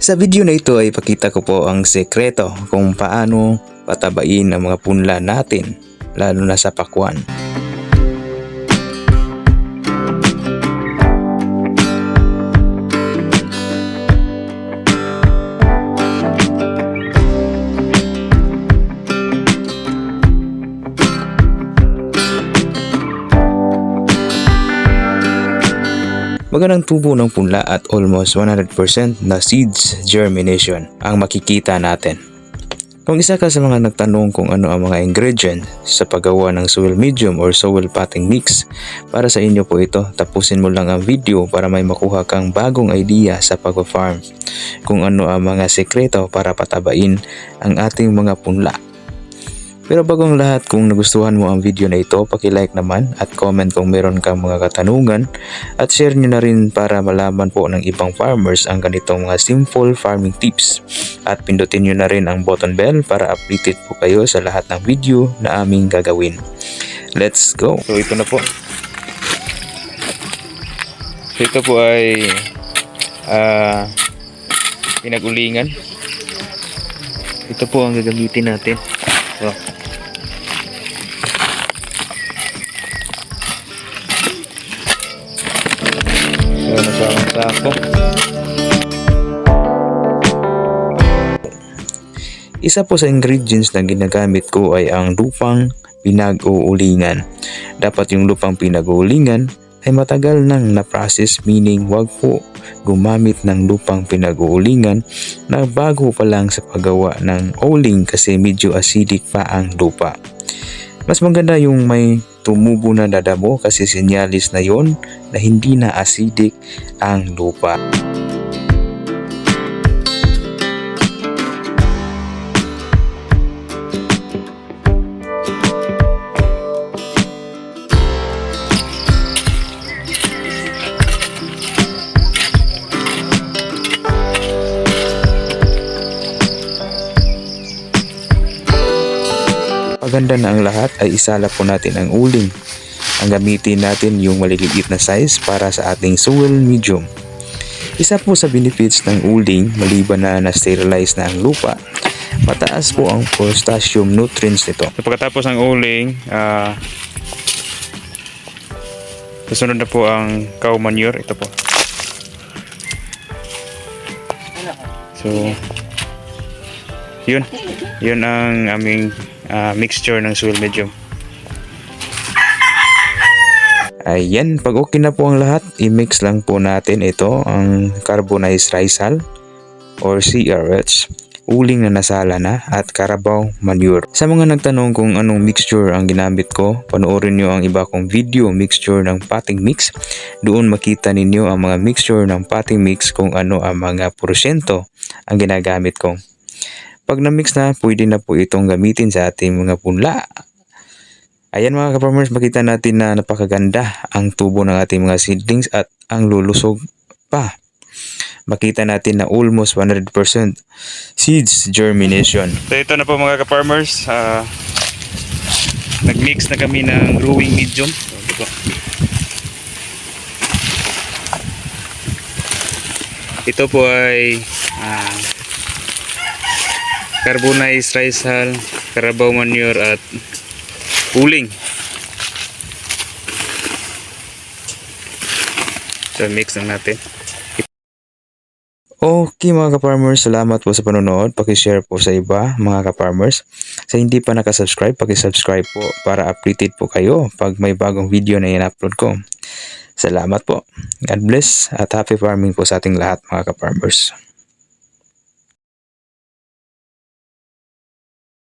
Sa video na ito ay pakita ko po ang sekreto kung paano patabain ang mga punla natin lalo na sa pakwan. Magandang tubo ng punla at almost 100% na seeds germination ang makikita natin. Kung isa ka sa mga nagtanong kung ano ang mga ingredient sa paggawa ng soil medium or soil potting mix, para sa inyo po ito, tapusin mo lang ang video para may makuha kang bagong idea sa pag-farm. Kung ano ang mga sekreto para patabain ang ating mga punla. Pero bagong lahat, kung nagustuhan mo ang video na ito, like naman at comment kung meron kang mga katanungan at share nyo na rin para malaman po ng ibang farmers ang ganitong mga simple farming tips. At pindutin nyo na rin ang button bell para updated po kayo sa lahat ng video na aming gagawin. Let's go! So ito na po. Ito po ay ah, pinagulingan. Ito po ang gagamitin natin. So, Nasawang sako. Isa po sa ingredients na ginagamit ko ay ang lupang pinag-uulingan. Dapat yung lupang pinag-uulingan ay matagal nang na-process meaning wag po gumamit ng lupang pinag-uulingan na bago pa lang sa paggawa ng uling kasi medyo acidic pa ang lupa. Mas maganda yung may tumubo na dadamo kasi sinyalis na yon na hindi na acidic ang lupa. Paganda na ang lahat ay isala po natin ang uling. Ang gamitin natin yung maliliit na size para sa ating soil medium. Isa po sa benefits ng uling maliban na na-sterilize na ang lupa, mataas po ang potassium nutrients nito. So, pagkatapos ng uling, uh, susunod na po ang cow manure. Ito po. So, yun. Yun ang aming ah, mixture ng soil medium. Ayan, pag okay na po ang lahat, i-mix lang po natin ito, ang carbonized hull or CRH, uling na nasala na at Carabao manure. Sa mga nagtanong kung anong mixture ang ginamit ko, panoorin nyo ang iba kong video mixture ng potting mix. Doon makita ninyo ang mga mixture ng potting mix kung ano ang mga porsyento ang ginagamit ko. Pag na-mix na, pwede na po itong gamitin sa ating mga punla. Ayan mga ka-farmers, makita natin na napakaganda ang tubo ng ating mga seedlings at ang lulusog pa. Makita natin na almost 100% seeds germination. So ito na po mga ka-farmers, ah, nag-mix na kami ng growing medium. Ito po. Ay ah, carbonized rice hull, carabao manure at uling. So mix lang natin. Okay mga ka-farmers, salamat po sa panonood. Paki-share po sa iba mga ka-farmers. Sa hindi pa nakasubscribe, paki-subscribe po para updated po kayo pag may bagong video na in-upload ko. Salamat po. God bless at happy farming po sa ating lahat mga ka-farmers.